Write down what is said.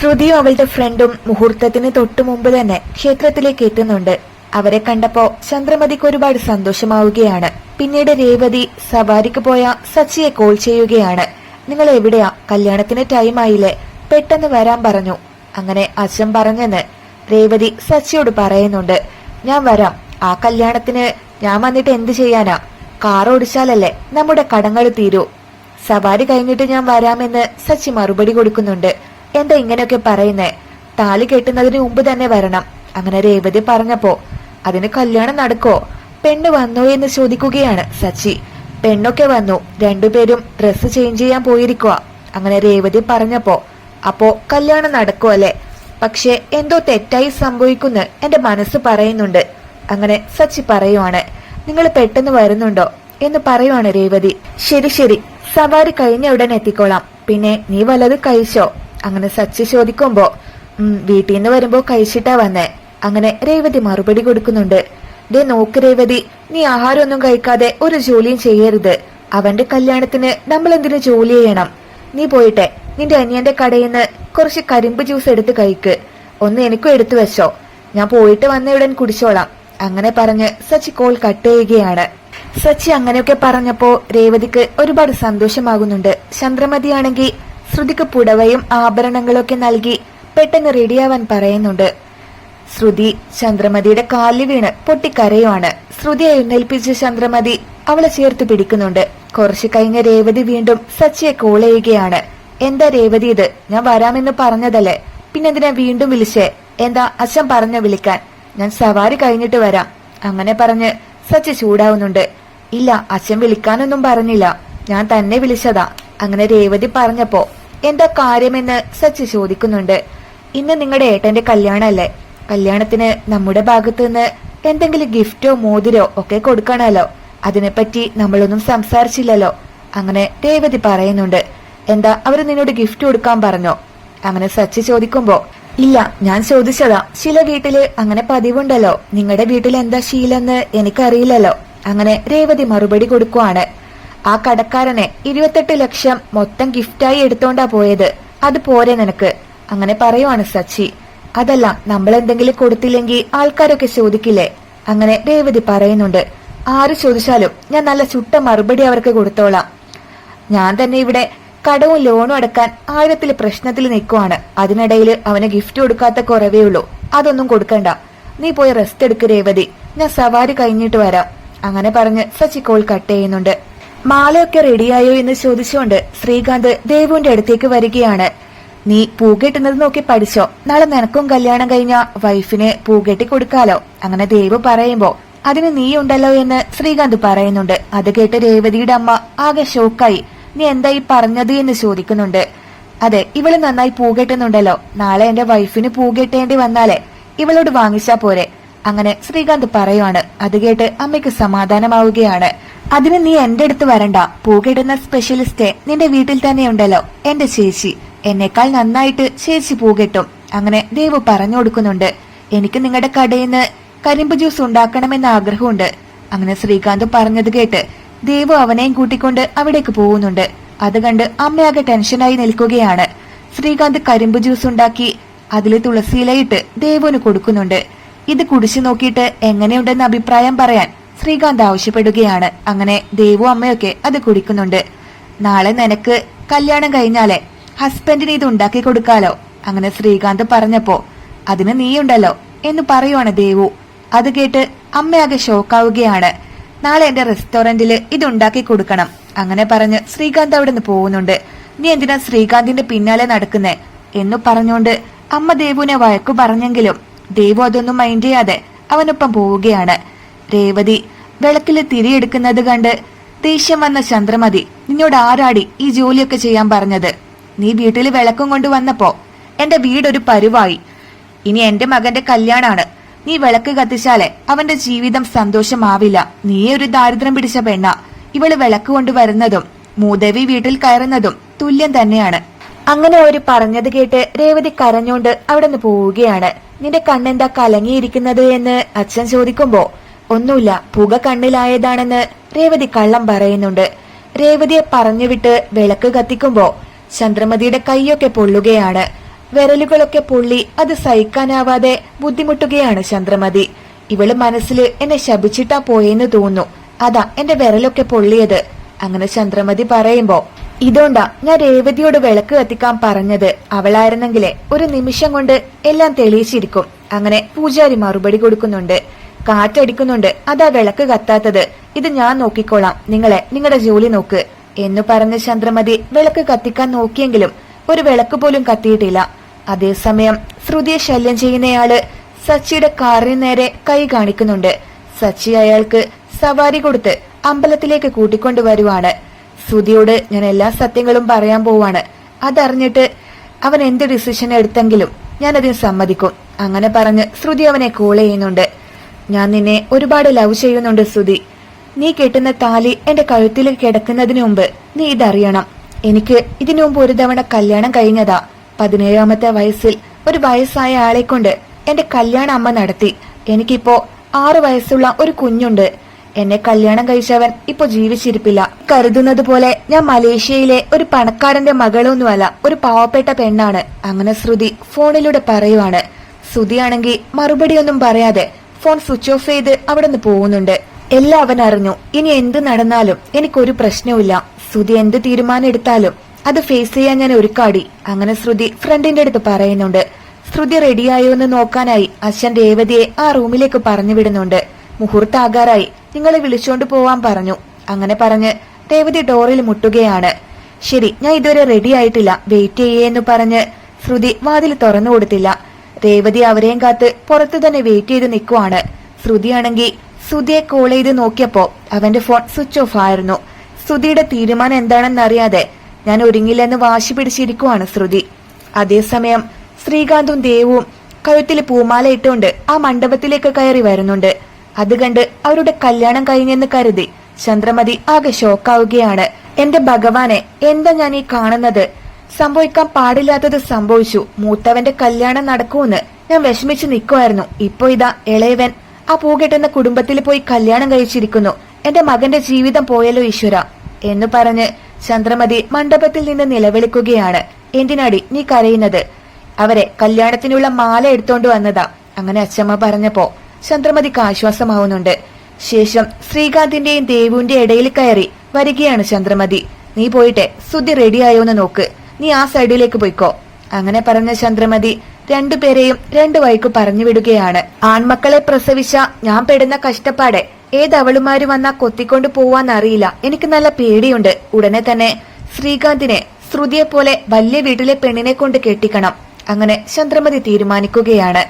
ശ്രുതിയും അവളുടെ ഫ്രണ്ടും മുഹൂർത്തത്തിന് തൊട്ടു മുമ്പ് തന്നെ ക്ഷേത്രത്തിലേക്ക് എത്തുന്നുണ്ട്. അവരെ കണ്ടപ്പോ ചന്ദ്രമതിക്ക് ഒരുപാട് സന്തോഷമാവുകയാണ്. പിന്നീട് രേവതി സവാരിക്ക് പോയ സച്ചിയെ കോൾ ചെയ്യുകയാണ്. നിങ്ങൾ എവിടെയാ? കല്യാണത്തിന് ടൈം ആയില്ലേ? പെട്ടെന്ന് വരാൻ പറഞ്ഞു. അങ്ങനെ അച്ഛൻ പറഞ്ഞെന്ന് രേവതി സച്ചിയോട് പറയുന്നുണ്ട്. ഞാൻ വരാം. ആ കല്യാണത്തിന് ഞാൻ വന്നിട്ട് എന്ത് ചെയ്യാനാ? കാർ ഓടിച്ചാലല്ലേ നമ്മുടെ കടങ്ങൾ തീരൂ. സവാരി കഴിഞ്ഞിട്ട് ഞാൻ വരാമെന്ന് സച്ചി മറുപടി കൊടുക്കുന്നുണ്ട്. എന്താ ഇങ്ങനെയൊക്കെ പറയുന്നേ? താലി കെട്ടുന്നതിന് മുമ്പ് തന്നെ വരണം. അങ്ങനെ രേവതി പറഞ്ഞപ്പോ അതിന് കല്യാണം നടക്കോ? പെണ്ണ് വന്നോ എന്ന് ചോദിക്കുകയാണ് സച്ചി. പെണ്ണൊക്കെ വന്നു. രണ്ടുപേരും ഡ്രസ്സ് ചേഞ്ച് ചെയ്യാൻ പോയിരിക്കുക അങ്ങനെ രേവതി പറഞ്ഞപ്പോ അപ്പോ കല്യാണം നടക്കോ അല്ലേ? പക്ഷെ എന്തോ തെറ്റായി സംഭവിക്കുന്നു എന്റെ മനസ്സ് പറയുന്നുണ്ട്. അങ്ങനെ സച്ചി പറയുവാണ് നിങ്ങൾ പെട്ടെന്ന് വരുന്നുണ്ടോ? എന്ന് പറയുവാണ് രേവതി. ശരി ശരി. സവാരി കഴിഞ്ഞ ഉടൻ എത്തിക്കോളാം. പിന്നെ നീ വല്ലത് കഴിച്ചോ? അങ്ങനെ സച്ചി ചോദിക്കുമ്പോ വീട്ടിൽ നിന്ന് വരുമ്പോ കഴിച്ചിട്ടാ വന്നേ. അങ്ങനെ രേവതി മറുപടി കൊടുക്കുന്നുണ്ട്. ദേ നോക്ക് രേവതി നീ ആഹാരമൊന്നും കഴിക്കാതെ ഒരു ജോലിയും ചെയ്യരുത്. അവന്റെ കല്യാണത്തിന് നമ്മൾ എന്തിനു ജോലി ചെയ്യണം? നീ പോയിട്ടെ നിന്റെ അനിയന്റെ കടയിൽ നിന്ന് കുറച്ച് കരിമ്പ് ജ്യൂസ് എടുത്ത് കഴിക്ക്. ഒന്ന് എനിക്കും എടുത്തു വെച്ചോ. ഞാൻ പോയിട്ട് വന്ന ഉടൻ കുടിച്ചോളാം. അങ്ങനെ പറഞ്ഞ് സച്ചി കോൾ കട്ട് ചെയ്യുകയാണ്. സച്ചി അങ്ങനെയൊക്കെ പറഞ്ഞപ്പോ രേവതിക്ക് ഒരുപാട് സന്തോഷമാകുന്നുണ്ട്. ചന്ദ്രമതിയാണെങ്കിൽ ശ്രുതിക്ക് പുടവയും ആഭരണങ്ങളൊക്കെ നൽകി പെട്ടെന്ന് റെഡിയാവാൻ പറയുന്നുണ്ട്. ശ്രുതി ചന്ദ്രമതിയുടെ കാലിൽ വീണ് പൊട്ടിക്കരയുമാണ് ശ്രുതി എഴുന്നേൽപ്പിച്ച് ചന്ദ്രമതി അവളെ ചേർത്ത് പിടിക്കുന്നുണ്ട്. കുറച്ചു കഴിഞ്ഞ രേവതി വീണ്ടും സച്ചിയെ കോൾ ചെയ്യുകയാണ്. എന്താ രേവതി ഇത്? ഞാൻ വരാമെന്ന് പറഞ്ഞതല്ലേ? പിന്നെന്തിനാ വീണ്ടും വിളിച്ചേ? എന്താ അച്ഛൻ പറഞ്ഞു വിളിക്കാൻ? ഞാൻ സവാരി കഴിഞ്ഞിട്ട് വരാം. അങ്ങനെ പറഞ്ഞ് സച്ചി ചൂടാവുന്നുണ്ട്. ഇല്ല അച്ഛൻ വിളിക്കാനൊന്നും പറഞ്ഞില്ല. ഞാൻ തന്നെ വിളിച്ചതാ. അങ്ങനെ രേവതി പറഞ്ഞപ്പോ എന്താ കാര്യമെന്ന് സച്ചി ചോദിക്കുന്നുണ്ട്. ഇന്ന് നിങ്ങളുടെ ഏട്ടന്റെ കല്യാണമല്ലേ കല്യാണത്തിന് നമ്മുടെ ഭാഗത്തു നിന്ന് എന്തെങ്കിലും ഗിഫ്റ്റോ മോതിരോ ഒക്കെ കൊടുക്കണമല്ലോ അതിനെപ്പറ്റി നമ്മളൊന്നും സംസാരിച്ചില്ലല്ലോ. അങ്ങനെ രേവതി പറയുന്നുണ്ട്. എന്താ അവർ നിന്നോട് ഗിഫ്റ്റ് കൊടുക്കാൻ പറഞ്ഞോ? അങ്ങനെ സച്ചി ചോദിക്കുമ്പോ ഇല്ല ഞാൻ ചോദിച്ചതാ. ചില വീട്ടിൽ അങ്ങനെ പതിവുണ്ടല്ലോ. നിങ്ങളുടെ വീട്ടിൽ എന്താ ശീലെന്ന് എനിക്കറിയില്ലല്ലോ. അങ്ങനെ രേവതി മറുപടി കൊടുക്കുവാണ്. ആ കടക്കാരനെ ഇരുപത്തെട്ട് ലക്ഷം മൊത്തം ഗിഫ്റ്റായി എടുത്തോണ്ടാ പോയത്. അത് പോരെ നിനക്ക്. അങ്ങനെ പറയുവാണ് സച്ചി. അതല്ല നമ്മൾ എന്തെങ്കിലും കൊടുത്തില്ലെങ്കിൽ ആൾക്കാരൊക്കെ ചോദിക്കില്ലേ? അങ്ങനെ രേവതി പറയുന്നുണ്ട്. ആര് ചോദിച്ചാലും ഞാൻ നല്ല ചുട്ട മറുപടി അവർക്ക് കൊടുത്തോളാം. ഞാൻ തന്നെ ഇവിടെ കടവും ലോണും അടക്കാൻ ആയിരത്തിൽ പ്രശ്നത്തിൽ നിൽക്കുവാണ്. അതിനിടയിൽ അവന് ഗിഫ്റ്റ് കൊടുക്കാത്ത കുറവേ ഉള്ളൂ. അതൊന്നും കൊടുക്കണ്ട. നീ പോയി റെസ്റ്റ് എടുക്ക് രേവതി. ഞാൻ സവാരി കഴിഞ്ഞിട്ട് വരാം. അങ്ങനെ പറഞ്ഞ് സച്ചി കോൾ കട്ട് ചെയ്യുന്നുണ്ട്. മാലയൊക്കെ റെഡിയായോ എന്ന് ചോദിച്ചുകൊണ്ട് ശ്രീകാന്ത് ദേവുവിന്റെ അടുത്തേക്ക് വരികയാണ്. നീ പൂകെട്ടുന്നത് നോക്കി പഠിച്ചോ? നാളെ നിനക്കും കല്യാണം കഴിഞ്ഞ വൈഫിന് പൂകെട്ടി കൊടുക്കാലോ? അങ്ങനെ ദേവ് പറയുമ്പോ അതിന് നീ ഉണ്ടല്ലോ എന്ന് ശ്രീകാന്ത് പറയുന്നുണ്ട്. അത് കേട്ട് രേവതിയുടെ അമ്മ ആകെ ഷോക്കായി. നീ എന്താ ഈ പറഞ്ഞത് എന്ന് ചോദിക്കുന്നുണ്ട്. അതെ ഇവൾ നന്നായി പൂകെട്ടുന്നുണ്ടല്ലോ. നാളെ എന്റെ വൈഫിന് പൂകെട്ടേണ്ടി വന്നാലേ ഇവളോട് വാങ്ങിച്ചാ പോരെ? അങ്ങനെ ശ്രീകാന്ത് പറയുവാണ്. അത് കേട്ട് അമ്മയ്ക്ക് സമാധാനമാവുകയാണ്. അതിന് നീ എന്റെ അടുത്ത് വരണ്ട. പൂകിടുന്ന സ്പെഷ്യലിസ്റ്റ് നിന്റെ വീട്ടിൽ തന്നെ ഉണ്ടല്ലോ എന്റെ ചേച്ചി. എന്നെക്കാൾ നന്നായിട്ട് ചേച്ചി പൂകെട്ടും അങ്ങനെ ദേവ് പറഞ്ഞു കൊടുക്കുന്നുണ്ട്. എനിക്ക് നിങ്ങളുടെ കടയിൽ നിന്ന് കരിമ്പ് ജ്യൂസ് ഉണ്ടാക്കണമെന്ന് ആഗ്രഹമുണ്ട്. അങ്ങനെ ശ്രീകാന്ത് പറഞ്ഞത് കേട്ട് ദേവു അവനെയും കൂട്ടിക്കൊണ്ട് അവിടേക്ക് പോകുന്നുണ്ട്. അത് കണ്ട് അമ്മയാകെ ടെൻഷനായി നിൽക്കുകയാണ്. ശ്രീകാന്ത് കരിമ്പ് ജ്യൂസ് ഉണ്ടാക്കി അതിൽ തുളസിയിലയിട്ട് ദേവുവിന് കൊടുക്കുന്നുണ്ട്. ഇത് കുടിച്ചു നോക്കിയിട്ട് എങ്ങനെയുണ്ടെന്ന് അഭിപ്രായം പറയാൻ ശ്രീകാന്ത് ആവശ്യപ്പെടുകയാണ്. അങ്ങനെ ദേവു അമ്മയൊക്കെ അത് കുടിക്കുന്നുണ്ട്. നാളെ നിനക്ക് കല്യാണം കഴിഞ്ഞാലേ ഹസ്ബൻഡിന് ഇത് ഉണ്ടാക്കി കൊടുക്കാലോ? അങ്ങനെ ശ്രീകാന്ത് പറഞ്ഞപ്പോ അതിന് നീയുണ്ടല്ലോ എന്ന് പറയുവാണ് ദേവു. അത് കേട്ട് അമ്മയാകെ ഷോക്കാവുകയാണ്. നാളെ എന്റെ റെസ്റ്റോറന്റിൽ ഇത് ഉണ്ടാക്കി കൊടുക്കണം അങ്ങനെ പറഞ്ഞ് ശ്രീകാന്ത് അവിടെ നിന്ന് പോകുന്നുണ്ട്. നീ എന്തിനാ ശ്രീകാന്തിന്റെ പിന്നാലെ നടക്കുന്നേ? എന്ന് പറഞ്ഞുകൊണ്ട് അമ്മ ദേവുവിനെ വഴക്കു പറഞ്ഞെങ്കിലും ദേവു അതൊന്നും മൈൻഡ് ചെയ്യാതെ അവനൊപ്പം പോവുകയാണ്. രേവതി വിളക്കിൽ തിരിയെടുക്കുന്നത് കണ്ട് ദേഷ്യം വന്ന ചന്ദ്രമതി നിന്നോട് ആരാടി ഈ ജോലിയൊക്കെ ചെയ്യാൻ പറഞ്ഞത്? നീ വീട്ടിൽ വിളക്കും കൊണ്ട് വന്നപ്പോ എന്റെ വീടൊരു പരുവായി. ഇനി എന്റെ മകന്റെ കല്യാണാണ്. നീ വിളക്ക് കത്തിച്ചാലേ അവന്റെ ജീവിതം സന്തോഷമാവില്ല. നീ ഒരു ദാരിദ്ര്യം പിടിച്ച പെണ്ണ. ഇവൾ വിളക്ക് കൊണ്ടുവരുന്നതും മൂദേവി വീട്ടിൽ കയറുന്നതും തുല്യം തന്നെയാണ്. അങ്ങനെ അവർ പറഞ്ഞത് കേട്ട് രേവതി കരഞ്ഞോണ്ട് അവിടെ നിന്ന് പോവുകയാണ്. നിന്റെ കണ്ണെന്താ കലങ്ങിയിരിക്കുന്നത് എന്ന് അച്ഛൻ ചോദിക്കുമ്പോ ഒന്നുമില്ല പുക കണ്ണിലായതാണെന്ന് രേവതി കള്ളം പറയുന്നുണ്ട്. രേവതിയെ പറഞ്ഞുവിട്ട് വിളക്ക് കത്തിക്കുമ്പോ ചന്ദ്രമതിയുടെ കൈയൊക്കെ പൊള്ളുകയാണ്. വിരലുകളൊക്കെ പൊള്ളി അത് സഹിക്കാനാവാതെ ബുദ്ധിമുട്ടുകയാണ് ചന്ദ്രമതി. ഇവൾ മനസ്സിൽ എന്നെ ശപിച്ചിട്ടാ പോയെന്ന് തോന്നുന്നു. അതാ എന്റെ വിരലൊക്കെ പൊള്ളിയത്. അങ്ങനെ ചന്ദ്രമതി പറയുമ്പോ ഇതോണ്ടാ ഞാൻ രേവതിയോട് വിളക്ക് കത്തിക്കാൻ പറഞ്ഞത്. അവളായിരുന്നെങ്കിലേ ഒരു നിമിഷം കൊണ്ട് എല്ലാം തെളിയിച്ചിരിക്കും. അങ്ങനെ പൂജാരി മറുപടി കൊടുക്കുന്നുണ്ട്. കാറ്റടിക്കുന്നുണ്ട്. അതാ വിളക്ക് കത്താത്തത്. ഇത് ഞാൻ നോക്കിക്കോളാം. നിങ്ങളെ നിങ്ങളുടെ ജോലി നോക്ക്. എന്നു പറഞ്ഞ ചന്ദ്രമതി വിളക്ക് കത്തിക്കാൻ നോക്കിയെങ്കിലും ഒരു വിളക്ക് പോലും കത്തിയിട്ടില്ല. അതേസമയം ശ്രുതിയെ ശല്യം ചെയ്യുന്നയാൾ സച്ചിയുടെ കാറിന് നേരെ കൈ കാണിക്കുന്നുണ്ട്. സച്ചി അയാൾക്ക് സവാരി കൊടുത്ത് അമ്പലത്തിലേക്ക് കൂട്ടിക്കൊണ്ടുവരുവാണ് ശ്രുതിയോട് ഞാൻ എല്ലാ സത്യങ്ങളും പറയാൻ പോവാണ്. അതറിഞ്ഞിട്ട് അവൻ എന്ത് ഡിസിഷൻ എടുത്തെങ്കിലും ഞാനതിന് സമ്മതിക്കും. അങ്ങനെ പറഞ്ഞ് ശ്രുതി അവനെ കോൾ ചെയ്യുന്നുണ്ട്. ഞാൻ നിന്നെ ഒരുപാട് ലവ് ചെയ്യുന്നുണ്ട് സുധി. നീ കെട്ടുന്ന താലി എന്റെ കഴുത്തിൽ കിടക്കുന്നതിന് മുമ്പ് നീ ഇതറിയണം. എനിക്ക് ഇതിനു മുമ്പ് ഒരു തവണ കല്യാണം കഴിഞ്ഞതാ. പതിനേഴാമത്തെ വയസ്സിൽ ഒരു വയസ്സായ ആളെ കൊണ്ട് എന്റെ കല്യാണ അമ്മ നടത്തി. എനിക്കിപ്പോ ആറു വയസ്സുള്ള ഒരു കുഞ്ഞുണ്ട്. എന്നെ കല്യാണം കഴിച്ചവൻ ഇപ്പൊ ജീവിച്ചിരിപ്പില്ല. കരുതുന്നത് പോലെ ഞാൻ മലേഷ്യയിലെ ഒരു പണക്കാരന്റെ മകളൊന്നുമല്ല ഒരു പാവപ്പെട്ട പെണ്ണാണ്. അങ്ങനെ ശ്രുതി ഫോണിലൂടെ പറയുവാണ്. ശ്രുതിയാണെങ്കിൽ മറുപടിയൊന്നും പറയാതെ ഫോൺ സ്വിച്ച് ഓഫ് ചെയ്ത് അവിടെ നിന്ന് പോകുന്നുണ്ട്. എല്ലാം അവൻ അറിഞ്ഞു. ഇനി എന്ത് നടന്നാലും എനിക്കൊരു പ്രശ്നവുമില്ല. ശ്രുതി എന്ത് തീരുമാനം എടുത്താലും അത് ഫേസ് ചെയ്യാൻ ഞാൻ ഒരുക്കാടി. അങ്ങനെ ശ്രുതി ഫ്രണ്ടിന്റെ അടുത്ത് പറയുന്നുണ്ട്. ശ്രുതി റെഡിയായോ എന്ന് നോക്കാനായി അച്ഛൻ രേവതിയെ ആ റൂമിലേക്ക് പറഞ്ഞു വിടുന്നുണ്ട്. മുഹൂർത്താകാറായി. നിങ്ങളെ വിളിച്ചോണ്ട് പോവാൻ പറഞ്ഞു. അങ്ങനെ പറഞ്ഞ് രേവതി ഡോറിൽ മുട്ടുകയാണ്. ശരി ഞാൻ ഇതുവരെ റെഡി ആയിട്ടില്ല. വെയിറ്റ് ചെയ്യേന്ന് പറഞ്ഞ് ശ്രുതി വാതിൽ തുറന്നു കൊടുത്തില്ല. രേവതി അവരെയും കാത്ത് പുറത്തു തന്നെ വെയിറ്റ് ചെയ്ത് നിൽക്കുവാണ് ശ്രുതിയാണെങ്കിൽ ശ്രുതിയെ കോൾ ചെയ്ത് നോക്കിയപ്പോ അവന്റെ ഫോൺ സ്വിച്ച് ഓഫ് ആയിരുന്നു. ശ്രുതിയുടെ തീരുമാനം എന്താണെന്നറിയാതെ ഞാൻ ഒരുങ്ങില്ലെന്ന് വാശി പിടിച്ചിരിക്കുവാണ് ശ്രുതി. അതേസമയം ശ്രീകാന്തും ദേവും കഴുത്തിൽ പൂമാല ഇട്ടുകൊണ്ട് ആ മണ്ഡപത്തിലേക്ക് കയറി വരുന്നുണ്ട്. അത് കണ്ട് അവരുടെ കല്യാണം കഴിഞ്ഞെന്ന് കരുതി ചന്ദ്രമതി ആകെ ഷോക്കാവുകയാണ് എന്റെ ഭഗവാനെ എന്താ ഞാൻ ഈ കാണുന്നത്? സംഭവിക്കാൻ പാടില്ലാത്തത് സംഭവിച്ചു. മൂത്തവന്റെ കല്യാണം നടക്കൂന്ന് ഞാൻ വിഷമിച്ച് നിൽക്കുമായിരുന്നു ഇപ്പൊ ഇതാ ഇളയവൻ. ആ പൂകെട്ടുന്ന കുടുംബത്തിൽ പോയി കല്യാണം കഴിച്ചിരിക്കുന്നു. എന്റെ മകന്റെ ജീവിതം പോയല്ലോ ഈശ്വര. എന്ന് പറഞ്ഞ് ചന്ദ്രമതി മണ്ഡപത്തിൽ നിന്ന് നിലവിളിക്കുകയാണ്. എന്തിനാടി നീ കരയുന്നത്? അവരെ കല്യാണത്തിനുള്ള മാല എടുത്തോണ്ട് വന്നതാ. അങ്ങനെ അച്ഛമ്മ പറഞ്ഞപ്പോ ചന്ദ്രമതിക്ക് ആശ്വാസമാവുന്നുണ്ട്. ശേഷം ശ്രീകാന്തിന്റെയും ദേവുവിന്റെ ഇടയിൽ കയറി വരികയാണ് ചന്ദ്രമതി. നീ പോയിട്ടെ സുദ്ധി റെഡിയായോന്ന് നോക്ക്. നീ ആ സൈഡിലേക്ക് പോയിക്കോ. അങ്ങനെ പറഞ്ഞ ചന്ദ്രമതി രണ്ടുപേരെയും രണ്ടു വഴിക്ക് പറഞ്ഞു വിടുകയാണ്. ആൺമക്കളെ പ്രസവിച്ച ഞാൻ പെടുന്ന കഷ്ടപ്പാടെ ഏതവളുമാര് വന്നാ കൊത്തിക്കൊണ്ട് പോവാന്നറിയില്ല. എനിക്ക് നല്ല പേടിയുണ്ട്. ഉടനെ തന്നെ ശ്രീകാന്തിനെ ശ്രുതിയെ പോലെ വലിയ വീട്ടിലെ പെണ്ണിനെ കൊണ്ട് കെട്ടിക്കണം. അങ്ങനെ ചന്ദ്രമതി തീരുമാനിക്കുകയാണ്.